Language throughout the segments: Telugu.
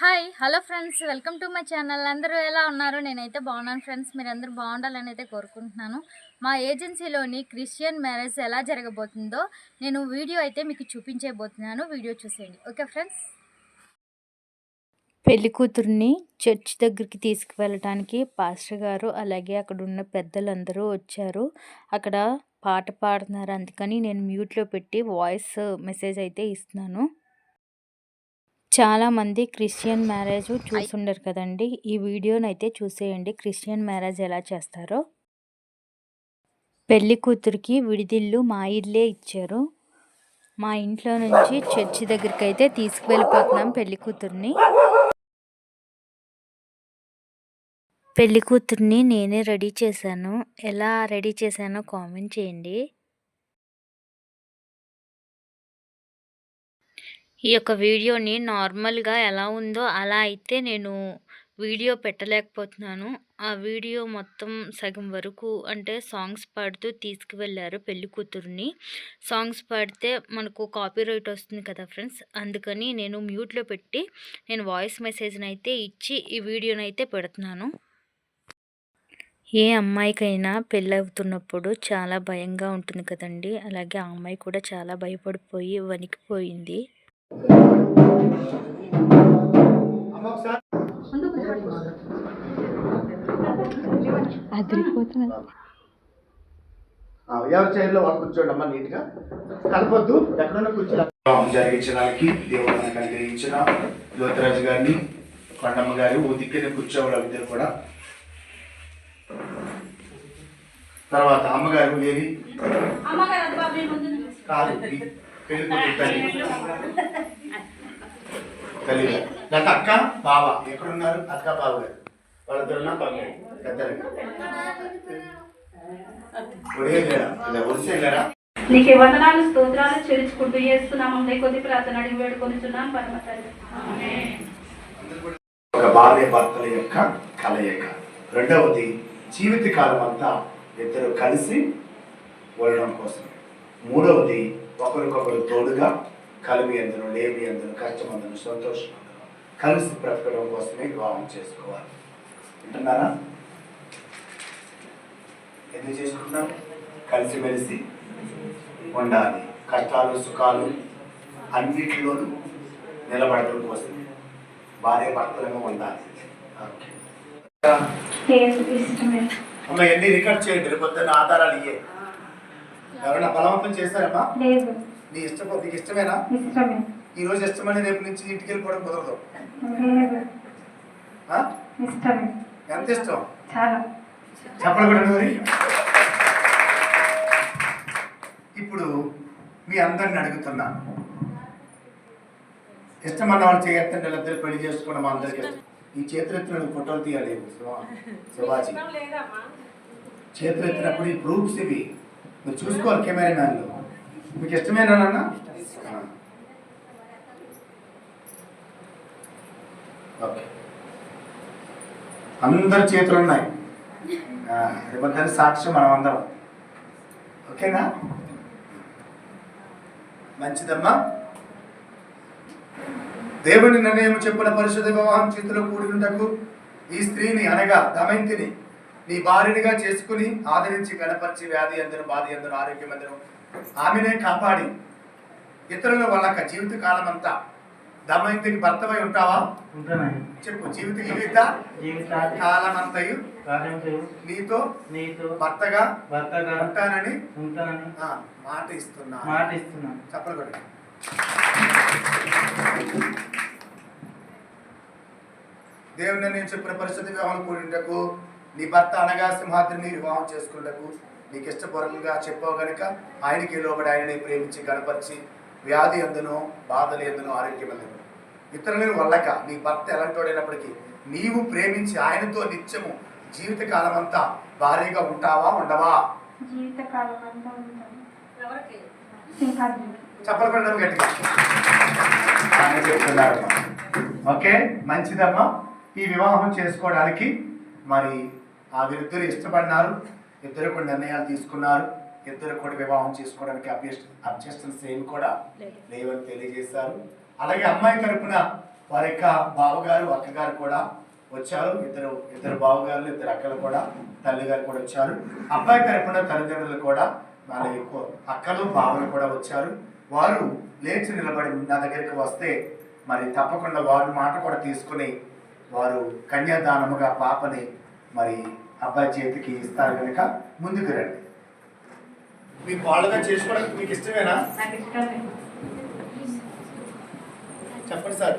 Hi hello friends welcome to my channel అందరూ ఎలా ఉన్నారు? నేనైతే బాగున్నాను ఫ్రెండ్స్ మీరందరూ బాగుండాలని అయితే కోరుకుంటున్నాను. మా ఏజెన్సీలోని క్రిస్టియన్ మ్యారేజ్ ఎలా జరగబోతుందో నేను వీడియో అయితే మీకు చూపించబోతున్నాను. వీడియో చూసేయండి. ఓకే ఫ్రెండ్స్ పెళ్ళి కూతుర్ని చర్చ్ దగ్గరికి తీసుకువెళ్ళటానికి పాస్టర్ గారు అలాగే అక్కడ ఉన్న పెద్దలందరూ వచ్చారు. అక్కడ పాట పాడుతున్నారు. అందుకని నేను మ్యూట్లో పెట్టి వాయిస్ మెసేజ్ అయితే ఇస్తున్నాను. చాలా మంది క్రిస్టియన్ మ్యారేజ్ చూసుండరు కదండి. ఈ వీడియోని అయితే చూసేయండి. క్రిస్టియన్ మ్యారేజ్ ఎలా చేస్తారో. పెళ్ళి కూతురికి విడిదిల్లు మా ఇల్లే ఇచ్చారు. మా ఇంట్లో నుంచి చర్చి దగ్గరికి అయితే తీసుకువెళ్ళిపోతున్నాం పెళ్ళి కూతుర్ని. పెళ్ళి కూతుర్ని నేనే రెడీ చేశాను. ఎలా రెడీ చేశానో కామెంట్ చేయండి. ఈ యొక్క వీడియోని నార్మల్గా ఎలా ఉందో అలా అయితే నేను వీడియో పెట్టలేకపోతున్నాను. ఆ వీడియో మొత్తం సగం వరకు అంటే సాంగ్స్ పాడుతూ తీసుకువెళ్ళారు పెళ్ళి కూతుర్ని. సాంగ్స్ పాడితే మనకు కాపీ రైట్ వస్తుంది కదా ఫ్రెండ్స్. అందుకని నేను మ్యూట్లో పెట్టి నేను వాయిస్ మెసేజ్ని అయితే ఇచ్చి ఈ వీడియోని అయితే పెడుతున్నాను. ఏ అమ్మాయికైనా పెళ్ళవుతున్నప్పుడు చాలా భయంగా ఉంటుంది కదండి. అలాగే ఆ అమ్మాయి కూడా చాలా భయపడిపోయి వణికిపోయింది. అదిరిపోతున్నది ఎవరి చైర్లో వాళ్ళు కూర్చోండి అమ్మా నీట్గా. కలపొద్దు ఎక్కడన్నా జరిగించడానికి దేవుడు మనకు అనుగ్రహించిన జ్యోతిరాజు గారిని కొండమ్మ గారి ఓ దిక్కున కూర్చోవాలి ఇద్దరు కూడా. తర్వాత అమ్మగారు ఏది కాదు గారు. గత అక్క బావ. ఎక్కడున్నారు? అక్క బావ గారు. వాళ్ళిద్దరున్నా పక్కన నీకే వందనాలు స్తోత్రాలు చెల్లించుకుంటూ చేస్తున్నాము కొద్ది ప్రార్థన అడిగి వేడుకొనిచున్నాం. పరమ తండ్రి ఒక భార్య భర్తల యొక్క కలయిక రెండవది జీవిత కాలం అంతా ఇద్దరు కలిసి ఉండడం కోసం. మూడవది ఒకరికొకరు తోడుగా కలిమి అందరూ లేమి అందరూ కష్టం సంతోషం అందరూ కలిసి బ్రతకడం కోసమే వివాహం చేసుకోవాలి. వింటున్నారా? ఎందుకు చేసుకుంటున్నాం కలిసిమెలిసి ఉండాలి. కష్టాలు సుఖాలు అన్నిటిలోనూ నిలబడటం కోసమే. భార్య భర్తలుగా ఉండాలి. అమ్మ ఎన్ని రికార్డ్ చేయండి. పొద్దున్న ఆధారాలు ఇయ్యే. ఎవరైనా బలవంతం చేస్తారమ్మా? లేదు. నీ ఇష్టం నీకు ఇష్టమేనా? ఇష్టమే. ఈ రోజు ఇష్టమని రేపు నుంచి ఇంటికి వెళ్ళిపోవడం కుదరదు. లేదు. ఆ? ఇష్టమే. ఎంత ఇష్టం? చాలా. ఇప్పుడు మీ అందరిని అడుగుతున్నా. ఇష్టమన్న వాళ్ళు చేయొద్దండి వీళ్ళిద్దరు పెళ్ళి చేసుకోవడం మా అందరికీ ఇష్టం. ఈ చేతులు ఎత్తిన ఫోటోలు తీయాలి శివా- శివాజీ. చేతులు ఎత్తినప్పుడు ఈ ప్రూఫ్స్ ఇవి. మీరు చూసుకోవాలి కెమెరా మ్యాన్లు మీకు ఇష్టమేనా నాన్న? ఓకే. అందరి చేతులు ఉన్నాయి. ఆ, సాక్ష్యం మనం అందరం. ఓకేనా? మంచిదమ్మా. దేవుని నిర్ణయం చెప్పిన పరిశుద్ధ వివాహం చేతిలో కూడినటకు ఈ స్త్రీని అనగా దమయంతిని నీ భార్యనిగా చేసుకుని ఆదరించి గణపరిచి వ్యాధి అందరూ బాధ అందరూ ఆరోగ్యం అందరూ ఆమెనే కాపాడి ఇతరుల వాళ్ళక జీవిత కాలం అంతా దమయంతికి భర్తవై ఉంటావా? చెప్పు జీవిత జీవిత కాలమంతయు కార్యంతో నీతో నీతో భర్తగా భర్తగా ఉంటానని ఉంటానని మాట ఇస్తున్నా మాట ఇస్తున్నాను చెప్పలు కొట్టి దేవుని నేను చెప్పిన పరిస్థితి వివాహం కూడింటకు నీ భర్త అనగా సింహాద్రిని వివాహం చేసుకున్నటకు నీకు ఇష్టపూర్వకంగా చెప్పావు గనుక ఆయనకి లోబడి ఆయనని ప్రేమించి గణపరిచి వ్యాధి ఎందును బాధలు ఎందును ఆరోగ్యం ఎందును. ఇతరులను వల్లక నీ భర్త ఎలాంటోడైనప్పటికీ నీవు ప్రేమించి ఆయనతో నిత్యము జీవిత కాలం అంతా భారీగా ఉంటావా ఉండవా? జీవితకాలం చెప్పలు కొట్టడం గట్టిగా. ఆయన చెప్తున్నారమ్మా. ఓకే మంచిదమ్మా. ఈ వివాహం చేసుకోవడానికి మరి ఆ వీరిద్దరు ఇష్టపడినారు. ఇద్దరు కూడా నిర్ణయాలు తీసుకున్నారు. ఇద్దరు కూడా వివాహం చేసుకోవడానికి అబ్జెక్షన్స్ ఏమి కూడా లేవని తెలియజేశారు. అలాగే అమ్మాయి తరపున వారి యొక్క బావగారు అక్కగారు కూడా వచ్చారు. ఇద్దరు ఇద్దరు బావగారులు ఇద్దరు అక్కలు కూడా తల్లి గారు కూడా వచ్చారు. అబ్బాయి తరపున తల్లిదండ్రులు కూడా వాళ్ళ యొక్క అక్కలు బావలు కూడా వచ్చారు. వారు లేచి నిలబడి నా దగ్గరికి వస్తే మరి తప్పకుండా వారి మాట కూడా తీసుకుని వారు కన్యాదానముగా పాపని మరి అబ్బాయి చేతికి ఇస్తారు కనుక ముందుకు రండి. మీ వాళ్ళగా చేసుకోవడానికి మీకు ఇష్టమేనా? చెప్పండి సార్.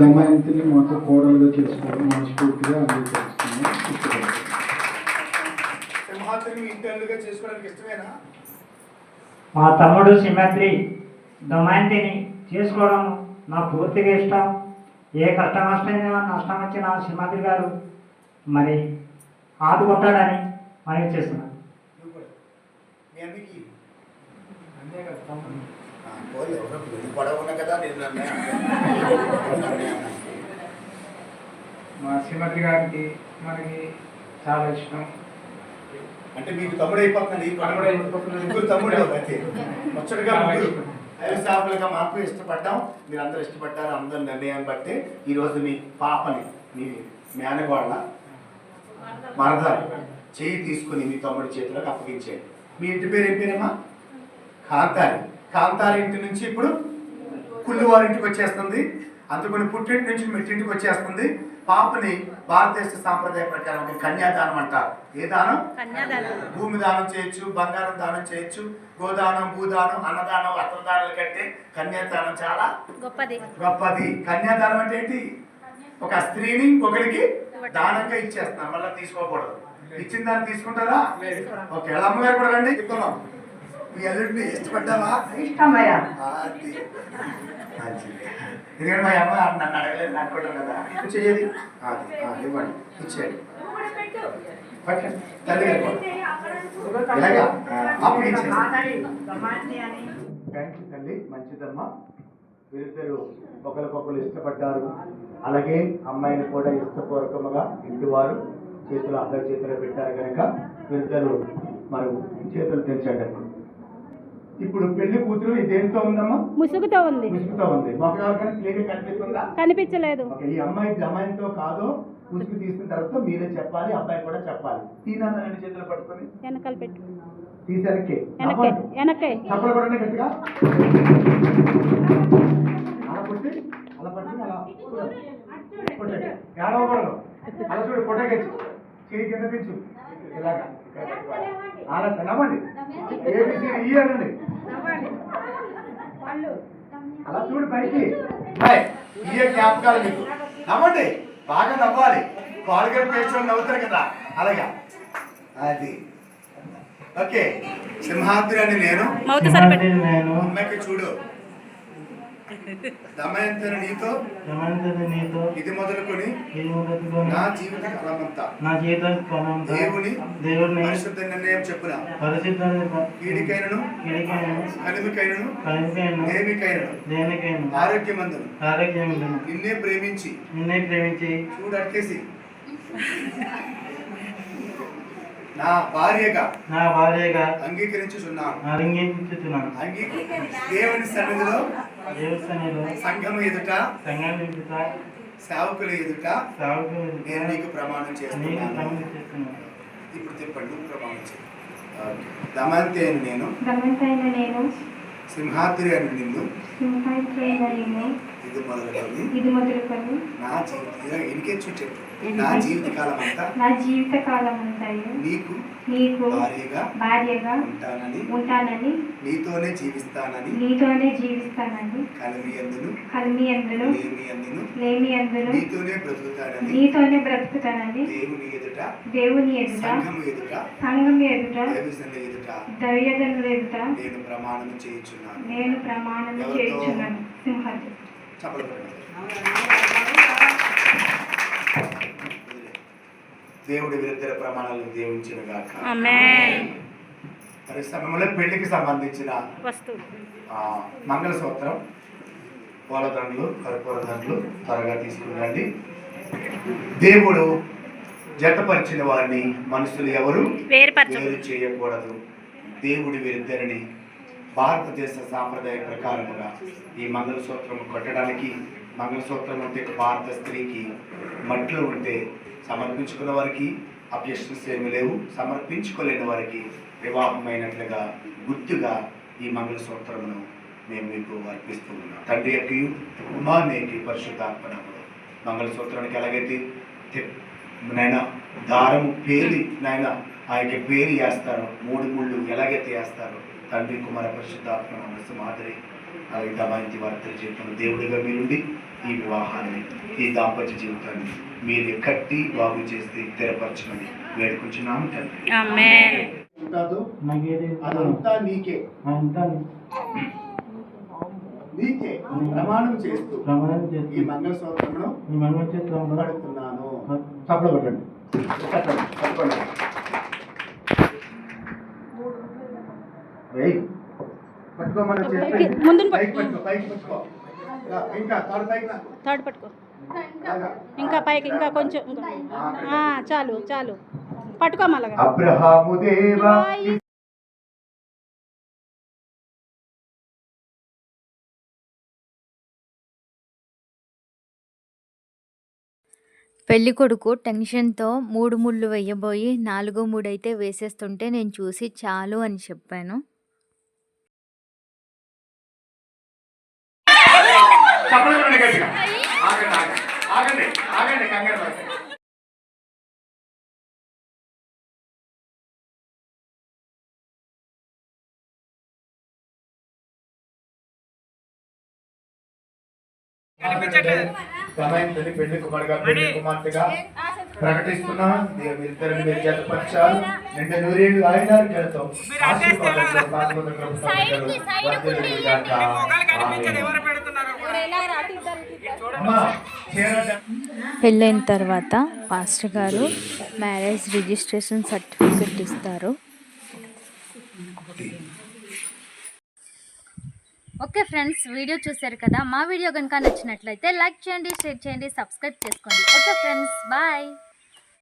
దమయంతిని మాతో కోడలుగా చేసుకోవడం మనస్ఫూర్తిగా అంగీకరిస్తున్నాం ఇష్టపడుతున్నాం. సింహాద్రిని మీ ఇంటి అల్లుగా చేసుకోవడానికి ఇష్టమేనా? మా తమ్ముడు సిమెత్రి దమయంతిని చేసుకోవడం నాకు పూర్తిగా ఇష్టం. ఏ కష్టం వస్తైనా నష్టం వచ్చినా సింహాద్రి గారు మరి ఆదుకుంటాడని మనవి చేస్తున్నాను మీ శ్రీమతి గారికి మనకి చాలా ఇష్టం. అంటే మీకు తమ్ముడు అయిపోతుంది. ముగ్గురు తమ్ముడు ముచ్చటగా. వ్యవస్థాపకులుగా మాకు ఇష్టపడ్డాం. మీరు అందరూ ఇష్టపడ్డారు అందరి నిర్ణయాన్ని బట్టి ఈ రోజు మీ పాపని మీ మేనగోళ్ళ మరదాలు. చేయి తీసుకుని మీ తమ్ముడి చేతిలోకి అప్పగించేయండి. మీ ఇంటి పేరు ఏం పేరేమా కాంతారి. కాంతారి ఇంటి నుంచి ఇప్పుడు కుళ్ళు వారింటికి వచ్చేస్తుంది. అందుకని పుట్టింటి నుంచి మెట్టింటికి వచ్చేస్తుంది. పాపని భారతదేశ సాంప్రదాయ ప్రకారం ఒక కన్యాదానం అంటారు. ఏ దానం? భూమి దానం చేయొచ్చు బంగారం దానం చేయొచ్చు గోదానం భూదానం అన్నదానం వస్త్రదానాల కంటే కన్యాదానం చాలా గొప్పది. గొప్పది. కన్యాదానం అంటే ఏంటి? ఒక స్త్రీని ఒకరికి దానంగా ఇచ్చేస్తున్నారు మళ్ళీ తీసుకోకూడదు. ఇచ్చిన దాన్ని తీసుకుంటారా? ఓకే అమ్మగారు కూడా రండి. చెప్తున్నాం. మీ అల్లుడిని ఇష్టపడ్డావా? ఇష్టమయ్యా. ఎందుకంటే మా అమ్మ నన్ను అడగలేదు అనుకుంటాం కదా చెయ్యది. అది ఇవ్వండి. ఇచ్చేయండి. పట్టండి. తల్లి. ఇలాగా అప్పుడు ఇచ్చేయండి థ్యాంక్ యూ తల్లి మంచిదమ్మా. వీరిద్దరు ఒకరికొకరు ఇష్టపడ్డారు. అలాగే అమ్మాయిని కూడా ఇష్టపూర్వకముగా ఇంటివారు చేతులు అబ్బాయి చేతిలో పెట్టారు కనుక వీరిద్దరు మరి చేతులు తెంచండి ఇప్పుడు పెళ్ళి కూతురు దేనితో ఉందమ్మా? ముసుగుతో ఉంది. ముసుగుతో ఉంది. కనిపిస్తుందా? కనిపించలేదు. ఈ అమ్మాయి జమాయితో కాదో ముసుగు తీసిన తర్వాత మీరే చెప్పాలి అబ్బాయి కూడా చెప్పాలి. తీనాన్న రెండు చేతులు పట్టుకొని. వెనకాల పెట్టు. తీసరికి వెనక్కే వెనక్కే. చప్పలు పడండి గట్టిగా. అలా కొట్టి అలా పట్టుకుని అలా చూడండి. కొట్టండి ఏడవకూడదు అలా చూడు కొట్టగచ్చు చేయి కింద పెంచు. ఇలాగా. అలా నవ్వండి. ఏబిసి ఈ అనండి. అలా చూడు పైకి. జ్ఞాపకాలు మీకు. నవ్వండి. బాగా నవ్వాలి. కాలుగా పేర్చుకొని నవ్వుతారు కదా. అలాగా. అది. ఓకే. సింహాద్రి అని నేను. అమ్మాయికి చూడు. దమయంతని నీతో. నీతో. ఇది మొదలుకొని నా జీవిత కాలమంతా. నా జీవితం దేవుని దేవుడిని పరిశుద్ధ నిర్ణయం చెప్పున పరిశుద్ధ కీడికైనను కిడికైన కలిమికైనను దేమికైనను దేనికైనా ఆరోగ్యమందును. ఆరోగ్యం నిన్నే ప్రేమించి. నిన్నే ప్రేమించి. చూడు అట్కేసి నా భార్యగా నా భార్యగా అంగీకరించుచున్నాను. అరంగేస్తున్నాను అంగీ దేవుని సన్నిధిలో దేవస్థానంలో సంఘం ఎదుట సంఘం ఎదుట సేవకుల ఎదుట సాగుకు నేను నీకు ప్రమాణం చేస్తున్నాను. ఇప్పుడు చెప్పండి ప్రమాణం చేయండి. దమంతి అని నేను గమనికైన నేను సింహాద్రి అని నిన్ను సింహాయికైన నేను ఇది మొదలుకొని ఇది మొదలుకొని నా జీవిత ఎనికే చెప్పు నా జీవిత కాలం అంతా నా జీవిత కాలం అంతాయు నీకు నీకు భార్యగా భార్యగా ఉంటానని ఉంటానని నీతోనే జీవిస్తానని నీతోనే జీవిస్తానని కలిమి ఎందును? కలిమి అందును లేమి ఎందును? లేమి అందును నీతోనే బ్రతుకుతానని నీతోనే బ్రతుకుతానని దేవుని ఎదుట దేవుని ఎదుట సంఘము ఎదుట సంఘం ఎదుట దైవజనుల ఎదుట దైవజనుల ఎదుట నేను ప్రమాణం చేయించున్నాను. నేను ప్రమాణం? చేయించున్నాను. సింహాద్రి చప్పలు కొట్టండి. దేవుడి విరుద్ధ ప్రమాణాలను దీవించిన గాక. మరి సమయంలో పెళ్ళికి సంబంధించిన మంగళసూత్రం పూలదండలు కర్పూర దండలు త్వరగా తీసుకురండి. దేవుడు జతపరిచిన వారిని మనుషులు ఎవరు? వేరు చేయకూడదు. దేవుడి వీరిద్దరిని భారతదేశ సాంప్రదాయ ప్రకారముగా ఈ మంగళసూత్రం కొట్టడానికి మంగళసూత్రం అంటే భారత స్త్రీకి మట్లో ఉంటే సమర్పించుకున్న వారికి అబ్జెక్షన్స్ ఏమి లేవు సమర్పించుకోలేని వారికి వివాహమైనట్లుగా గుర్తుగా ఈ మంగళసూత్రమును మేము మీకు అర్పిస్తూ ఉన్నాం తండ్రి యొక్క కుమార్నేకి పరిశుద్ధాత్మనములు. మంగళసూత్రానికి ఎలాగైతే నాయన దారము పేరి నాయన ఆ యొక్క పేరు వేస్తారు మూడు ముళ్ళు ఎలాగైతే వేస్తారో తండ్రి కుమార పరిశుద్ధాత్మ మనసు మాదిరి అలాగే దమాయించి వారి జీవితంలో దేవుడిగా మీరుండి ఈ వివాహాన్ని ఈ దాంపత్య జీవితాన్ని మీరు కట్టి బాగు చేసి స్థిరపరచమని వేడుకుంటున్నాము తండ్రి. ఆమేన్. కాదు అదంతా నీకే. అంతా నీకే. ప్రమాణం చేస్తూ ప్రమాణం ఈ ఈ పడుతున్నాను పట్టండి పట్టుకోమని. పైకి పట్టుకో పైకి పట్టుకో. రా, ఇంకా తాడు పైకి పట్టుకో. ఇంకా పైకి ఇంకా కొంచెం. ఆ, చాలు చాలు. పట్టుకో అబ్రహాము దేవా. పెళ్ళి కొడుకు టెన్షన్తో మూడు ముళ్ళు వెయ్యబోయి నాలుగో మూడు అయితే వేసేస్తుంటే నేను చూసి చాలు అని చెప్పాను. చప్పలు కొట్టండి గట్టిగా. ఆగండి ఆగండి. కంగారు పడకండి. సమయంతో పెళ్ళి కుమారుగా పెళ్ళి కుమార్తెగా ప్రకటిస్తున్నా. మీరిద్దరిని మీరు జతపరిచారు నిండు నూరేళ్ళు ఆయన ఆశీర్వాదంతో కృపతో పెళ్ళైన తర్వాత పాస్టర్ గారు మ్యారేజ్ రిజిస్ట్రేషన్ సర్టిఫికెట్ ఇస్తారు. ఓకే ఫ్రెండ్స్ వీడియో చూశారు కదా? మా వీడియో కనుక నచ్చినట్లయితే లైక్ చేయండి షేర్ చేయండి సబ్స్క్రైబ్ చేసుకోండి. Okay friends bye.